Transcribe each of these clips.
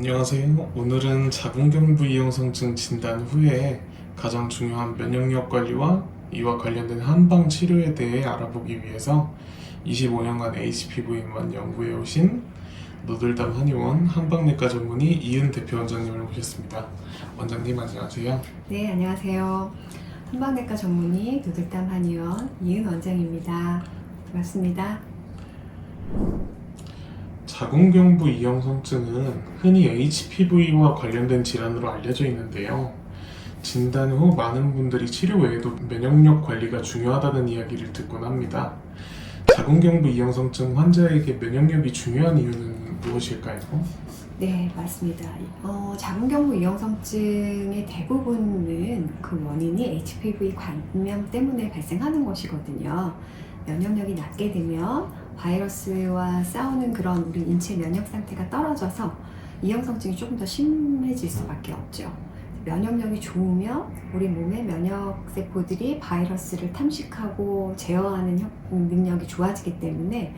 안녕하세요. 오늘은 자궁경부 이형성증 진단 후에 가장 중요한 면역력 관리와 이와 관련된 한방 치료에 대해 알아보기 위해서 25년간 HPV만 연구해 오신 노들담 한의원 한방내과 전문의 이은 대표 원장님을 모셨습니다. 원장님 안녕하세요. 네, 안녕하세요. 한방내과 전문의 누들담 한의원 이은 원장입니다. 반갑습니다. 자궁경부 이형성증은 흔히 HPV와 관련된 질환으로 알려져 있는데요. 진단 후 많은 분들이 치료 외에도 면역력 관리가 중요하다는 이야기를 듣곤 합니다. 자궁경부 이형성증 환자에게 면역력이 중요한 이유는 무엇일까요? 네, 맞습니다. 어, 자궁경부 이형성증의 대부분은 그 원인이 HPV 감염 때문에 발생하는 것이거든요. 면역력이 낮게 되면 바이러스와 싸우는 그런 우리 인체 면역 상태가 떨어져서 이형성증이 조금 더 심해질 수밖에 없죠. 면역력이 좋으면 우리 몸의 면역 세포들이 바이러스를 탐식하고 제어하는 형- 능력이 좋아지기 때문에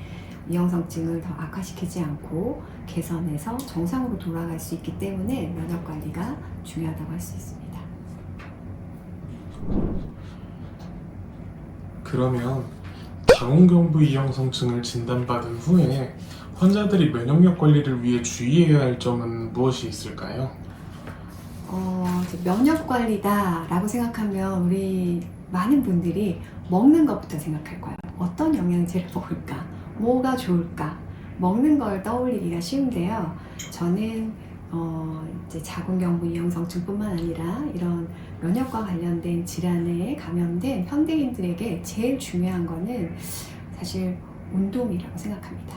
이형성증을 더 악화시키지 않고 개선해서 정상으로 돌아갈 수 있기 때문에 면역 관리가 중요하다고 할 수 있습니다. 그러면 자궁경부 이형성증을 진단받은 후에 환자들이 면역력 관리를 위해 주의해야 할 점은 무엇이 있을까요? 어, 면역 관리다라고 생각하면 우리 많은 분들이 먹는 것부터 생각할 거예요. 어떤 영양제를 먹을까? 뭐가 좋을까? 먹는 걸 떠올리기가 쉬운데요. 저는 어, 이제 자궁경부 이형성증뿐만 아니라 이런 면역과 관련된 질환에 감염된 현대인들에게 제일 중요한 거는 사실 운동이라고 생각합니다.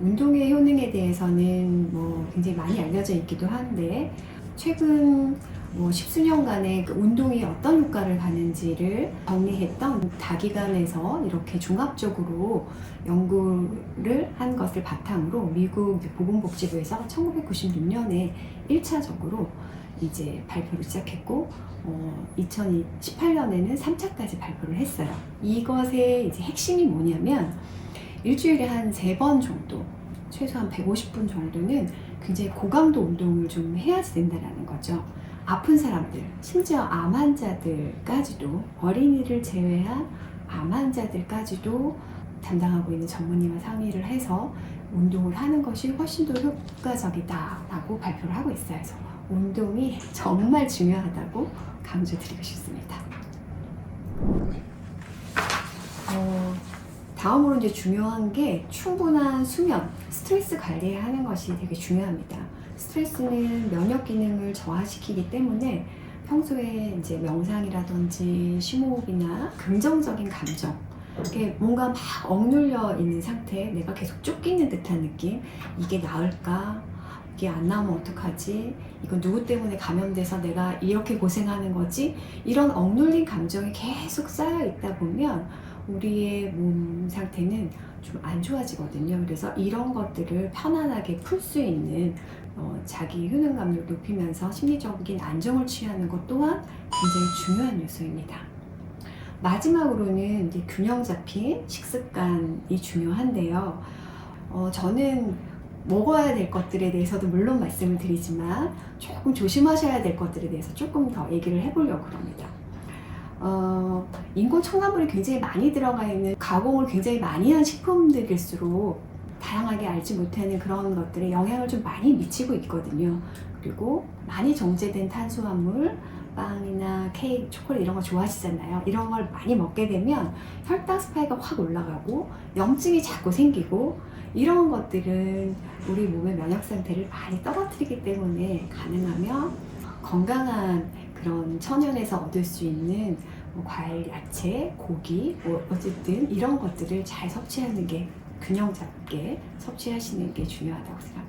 운동의 효능에 대해서는 뭐 굉장히 많이 알려져 있기도 한데 최근 뭐 십수년간의 그 운동이 어떤 효과를 가는지를 정리했던 다기관에서 이렇게 종합적으로 연구를 한 것을 바탕으로 미국 보건복지부에서 1996년에 1차적으로 이제 발표를 시작했고 어, 2018년에는 3차까지 발표를 했어요. 이것의 이제 핵심이 뭐냐면 일주일에 한 세 번 정도 최소한 150분 정도는 굉장히 고강도 운동을 좀 해야지 된다라는 거죠. 아픈 사람들, 심지어 암 환자들까지도 어린이를 제외한 암 환자들까지도 담당하고 있는 전문의와 상의를 해서 운동을 하는 것이 훨씬 더 효과적이다라고 발표를 하고 있어요. 운동이 정말 중요하다고 강조드리고 싶습니다. 어, 다음으로 이제 중요한 게 충분한 수면, 스트레스 관리하는 것이 되게 중요합니다. 스트레스는 면역 기능을 저하시키기 때문에 평소에 이제 명상이라든지 심호흡이나 긍정적인 감정, 이렇게 뭔가 막 억눌려 있는 상태, 내가 계속 쫓기는 듯한 느낌, 이게 나을까? 이게 안 나오면 어떡하지? 이건 누구 때문에 감염돼서 내가 이렇게 고생하는 거지? 이런 억눌린 감정이 계속 쌓여 있다 보면 우리의 몸 상태는 좀 안 좋아지거든요. 그래서 이런 것들을 편안하게 풀 수 있는 어, 자기 효능감을 높이면서 심리적인 안정을 취하는 것 또한 굉장히 중요한 요소입니다. 마지막으로는 이제 균형 잡힌 식습관이 중요한데요. 어, 저는 먹어야 될 것들에 대해서도 물론 말씀을 드리지만 조금 조심하셔야 될 것들에 대해서 조금 더 얘기를 해보려고 합니다. 어, 인공 첨가물이 굉장히 많이 들어가 있는 가공을 굉장히 많이 한 식품들일수록 다양하게 알지 못하는 그런 것들에 영향을 좀 많이 미치고 있거든요. 그리고 많이 정제된 탄수화물, 빵이나 케이크, 초콜릿 이런 거 좋아하시잖아요. 이런 걸 많이 먹게 되면 혈당 스파이크가 확 올라가고 염증이 자꾸 생기고 이런 것들은 우리 몸의 면역 상태를 많이 떨어뜨리기 때문에 가능하면 건강한 그런 천연에서 얻을 수 있는 뭐 과일, 야채, 고기, 뭐 어쨌든 이런 것들을 잘 섭취하는 게 균형 잡게 섭취하시는 게 중요하다고 생각합니다.